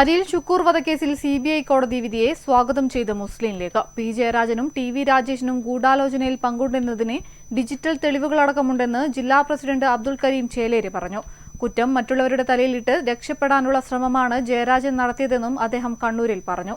അരിയിൽ ഷുക്കൂർ വധക്കേസിൽ C B I കോടതി വിധിയെ സ്വാഗതം ചെയ്ത മുസ്ലിം ലീഗ്. പി ജയരാജനും ടി വി രാജേഷിനും ഗൂഢാലോചനയിൽ പങ്കുണ്ടെന്നതിന് ഡിജിറ്റൽ തെളിവുകളടക്കമുണ്ടെന്ന് ജില്ലാ പ്രസിഡന്റ് അബ്ദുൽ കരീം ചേലേരി പറഞ്ഞു. കുറ്റം മറ്റുള്ളവരുടെ തലയിലിട്ട് രക്ഷപ്പെടാനുള്ള ശ്രമമാണ് ജയരാജൻ നടത്തിയതെന്നും അദ്ദേഹം കണ്ണൂരിൽ പറഞ്ഞു.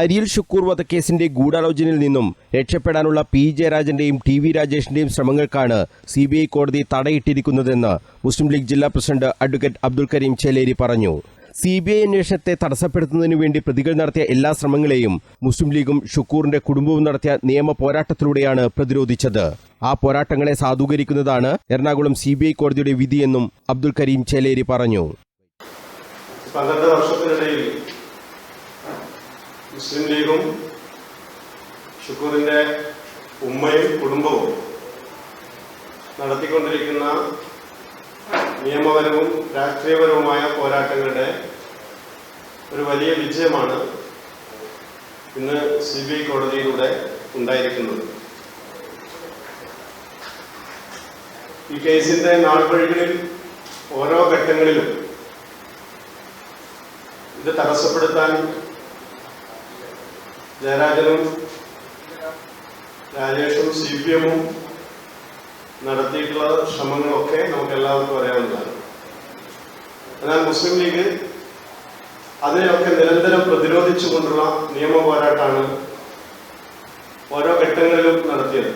അരിയൽ ഷുക്കൂർ വധക്കേസിന്റെ ഗൂഢാലോചനയിൽ നിന്നും രക്ഷപ്പെടാനുള്ള പി ജയരാജന്റെയും ടി വി രാജേഷിന്റെയും ശ്രമങ്ങൾക്കാണ് സി ബി ഐ കോടതി തടയിട്ടിരിക്കുന്നതെന്ന് മുസ്ലിം ലീഗ് ജില്ലാ പ്രസിഡന്റ് അഡ്വക്കേറ്റ് അബ്ദുൽ കരീം ചേലേരി പറഞ്ഞു. സി ബി ഐ അന്വേഷണത്തെ തടസ്സപ്പെടുത്തുന്നതിനു വേണ്ടി പ്രതികൾ നടത്തിയ എല്ലാ ശ്രമങ്ങളെയും മുസ്ലിം ലീഗും ഷുക്കൂറിന്റെ കുടുംബവും നടത്തിയ നിയമ പോരാട്ടത്തിലൂടെയാണ് പ്രതിരോധിച്ചത്. ആ പോരാട്ടങ്ങളെ സാധൂകരിക്കുന്നതാണ് എറണാകുളം സി ബി ഐ കോടതിയുടെ വിധിയെന്നും അബ്ദുൽ കരീം ചേലേരി പറഞ്ഞു. പന്ത്രണ്ട് വർഷത്തിനിടയിൽ മുസ്ലിം ലീഗും ഷുക്കൂറിന്റെ ഉമ്മയും കുടുംബവും നടത്തിക്കൊണ്ടിരിക്കുന്ന നിയമപരവും രാഷ്ട്രീയപരവുമായ പോരാട്ടങ്ങളുടെ ഒരു വലിയ വിജയമാണ് ഇന്ന് സി ബി ഐ കോടതിയിലൂടെ ഉണ്ടായിരിക്കുന്നത്. ഈ കേസിന്റെ നാൾവഴികളിൽ ഓരോ ഘട്ടങ്ങളിലും ഇത് തടസ്സപ്പെടുത്താൻ ജയരാജനും രാജേഷും സി പി എമ്മും നടത്തിയിട്ടുള്ള ശ്രമങ്ങളൊക്കെ നമുക്ക് എല്ലാവർക്കും അറിയാവുന്നതാണ്. എന്നാൽ മുസ്ലിം ലീഗ് അതിനെയൊക്കെ നിരന്തരം പ്രതിരോധിച്ചുകൊണ്ടുള്ള നിയമ പോരാട്ടമാണ് ഓരോ ഘട്ടങ്ങളിലും നടത്തിയത്.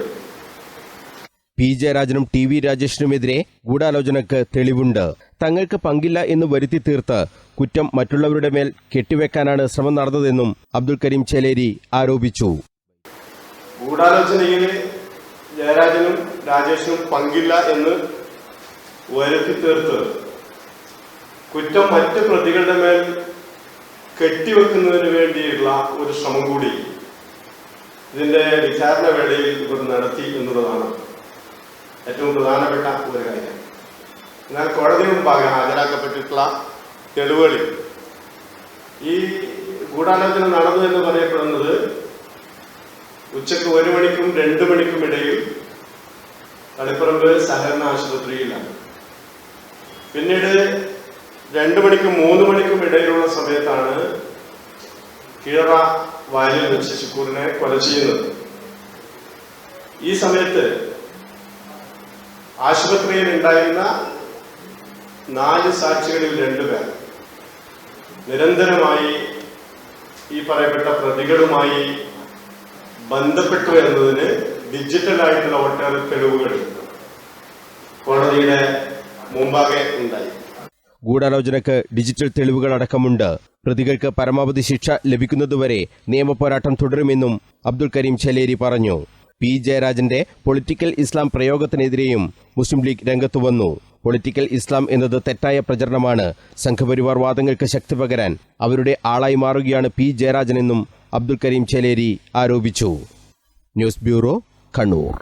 പി. ജയരാജനും ടി. വി. രാജേഷിനുമെതിരെ ഗൂഢാലോചനക്ക് തെളിവുണ്ട്. തങ്ങൾക്ക് പങ്കില്ല എന്ന് വരുത്തി തീർത്ത് കുറ്റം മറ്റുള്ളവരുടെ മേൽ കെട്ടിവെക്കാനാണ് ശ്രമം നടന്നതെന്നും അബ്ദുൽ കരീം ചേലേരി ആരോപിച്ചു. ഗൂഢാലോചനയിൽ ജയരാജനും രാജേഷിനും പങ്കില്ല എന്ന് വരുത്തി തീർത്ത് കുറ്റം മറ്റ് പ്രതികളുടെ മേൽ കെട്ടിവെക്കുന്നതിന് വേണ്ടിയുള്ള ഒരു ശ്രമം കൂടി ഇതിന്റെ വിചാരണ വേളയിൽ ഇവർ നടത്തി എന്നുള്ളതാണ് ഏറ്റവും പ്രധാനപ്പെട്ട ഒരു കാര്യം. എന്നാൽ കോടതി മുമ്പാകെ ഹാജരാക്കപ്പെട്ടിട്ടുള്ള തെളിവുകളിൽ ഈ ഗൂഢാലോചന നടന്നു എന്ന് പറയപ്പെടുന്നത് ഉച്ചയ്ക്ക് ഒരു മണിക്കും രണ്ടു മണിക്കും ഇടയിൽ തളിപ്പറമ്പ് സഹകരണ ആശുപത്രിയിലാണ്. പിന്നീട് രണ്ടു മണിക്കും മൂന്ന് മണിക്കും ഇടയിലുള്ള സമയത്താണ് കീഴറ വാലിൽ വെച്ച് ശുക്കൂറിനെ കൊല ചെയ്യുന്നത്. ഈ സമയത്ത് ആശുപത്രിയിൽ ഉണ്ടായിരുന്ന നാല് സാക്ഷികളിൽ രണ്ടുപേർ നിരന്തരമായി ഈ പറയപ്പെട്ട പ്രതികളുമായി ബന്ധപ്പെട്ടു എന്നതിന് ഡിജിറ്റൽ ആയിട്ടുള്ള ഒട്ടേറെ തെളിവുകൾ കോടതിയുടെ മുമ്പാകെ ഉണ്ടായി. ഗൂഢാലോചനക്ക് ഡിജിറ്റൽ തെളിവുകൾ അടക്കമുണ്ട്. പ്രതികൾക്ക് പരമാവധി ശിക്ഷ ലഭിക്കുന്നതുവരെ നിയമപോരാട്ടം തുടരുമെന്നും അബ്ദുൽ കരീം ചെലേരി പറഞ്ഞു. പി. ജയരാജന്റെ പൊളിറ്റിക്കൽ ഇസ്ലാം പ്രയോഗത്തിനെതിരെയും മുസ്ലിം ലീഗ് രംഗത്തു വന്നു. പൊളിറ്റിക്കൽ ഇസ്ലാം എന്നത് തെറ്റായ പ്രചരണമാണ്. സംഘപരിവാർ വാദങ്ങൾക്ക് ശക്തി പകരാൻ അവരുടെ ആളായി മാറുകയാണ് പി. ജയരാജനെന്നും അബ്ദുൽ കരീം ചേലേരി ആരോപിച്ചു. News bureau Kannur.